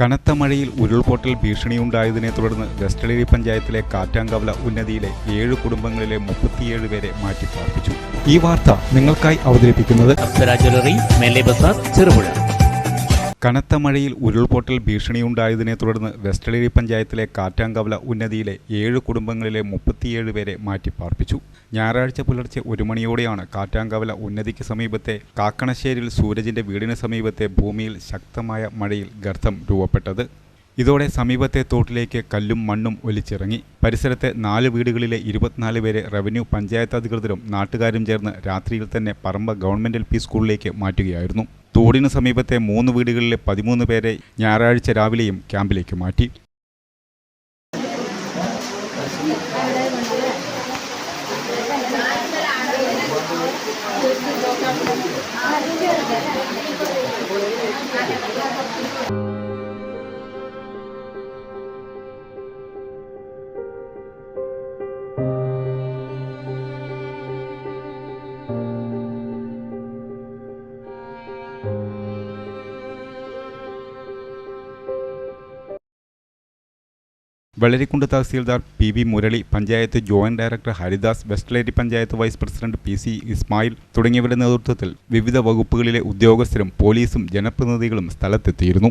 കനത്ത മഴയിൽ ഉരുൾപൊട്ടൽ ഭീഷണിയുണ്ടായതിനെ തുടർന്ന് വെസ്റ്റളേരി പഞ്ചായത്തിലെ കാറ്റാങ്കവല ഉന്നതിയിലെ ഏഴ് കുടുംബങ്ങളിലെ മുപ്പത്തിയേഴ് പേരെ മാറ്റിപ്പാർപ്പിച്ചു. ഈ വാർത്ത നിങ്ങൾക്കായി അവതരിപ്പിക്കുന്നത് ചെറുപുഴ. കനത്ത മഴയിൽ ഉരുൾപൊട്ടൽ ഭീഷണിയുണ്ടായതിനെ തുടർന്ന് വെസ്റ്റളേരി പഞ്ചായത്തിലെ കാറ്റാങ്കവല ഉന്നതിയിലെ ഏഴ് കുടുംബങ്ങളിലെ മുപ്പത്തിയേഴ് പേരെ മാറ്റിപ്പാർപ്പിച്ചു ഞായറാഴ്ച പുലർച്ചെ ഒരു മണിയോടെയാണ് കാറ്റാങ്കവല ഉന്നതിക്ക് സമീപത്തെ കാക്കണശ്ശേരിയിൽ സൂരജിന്റെ വീടിന് സമീപത്തെ ഭൂമിയിൽ ശക്തമായ മഴയിൽ ഗർത്തം രൂപപ്പെട്ടത്. ഇതോടെ സമീപത്തെ തോട്ടിലേക്ക് കല്ലും മണ്ണും ഒലിച്ചിറങ്ങി. പരിസരത്തെ നാല് വീടുകളിലെ ഇരുപത്തിനാല് പേരെ റവന്യൂ പഞ്ചായത്ത് അധികൃതരും നാട്ടുകാരും ചേർന്ന് രാത്രിയിൽ തന്നെ പറമ്പ ഗവൺമെന്റ് എൽ സ്കൂളിലേക്ക് മാറ്റുകയായിരുന്നു. തോടിന് സമീപത്തെ മൂന്ന് വീടുകളിലെ പതിമൂന്ന് പേരെ ഞായറാഴ്ച രാവിലെയും ക്യാമ്പിലേക്ക് മാറ്റി. Vellarikundu tahsildar P V Murali panchayat joint director Haridas West Eleri panchayat vice president P C Ismail തുടങ്ങിയവരുടെ നേതൃത്വത്തിൽ വിവിധ വകുപ്പുകളിലെ ഉദ്യോഗസ്ഥരും പോലീസും ജനപ്രതിനിധികളും സ്ഥലത്തെത്തിയിരുന്നു.